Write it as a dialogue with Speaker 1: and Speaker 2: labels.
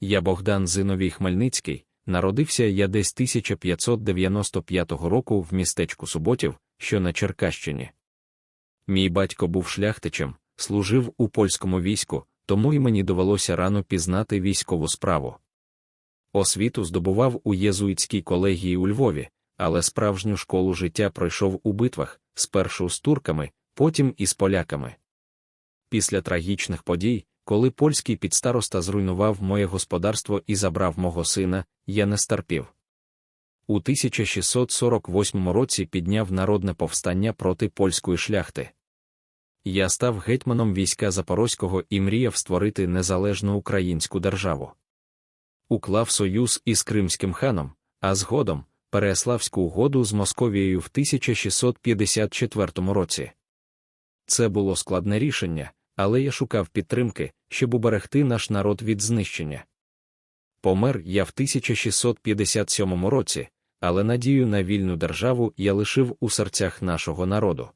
Speaker 1: Я Богдан Зиновій Хмельницький, народився я десь 1595 року в містечку Суботів, що на Черкащині. Мій батько був шляхтичем, служив у польському війську, тому й мені довелося рано пізнати військову справу. Освіту здобував у єзуїтській колегії у Львові, але справжню школу життя пройшов у битвах, спершу з турками, потім із поляками. Після трагічних подій, коли польський підстароста зруйнував моє господарство і забрав мого сина, я не старпів. У 1648 році підняв народне повстання проти польської шляхти. Я став гетьманом війська Запорозького і мріяв створити незалежну українську державу. Уклав союз із Кримським ханом, а згодом Переяславську угоду з Московією в 1654 році. Це було складне рішення, але я шукав підтримки, щоб уберегти наш народ від знищення. Помер я в 1657 році, але надію на вільну державу я лишив у серцях нашого народу.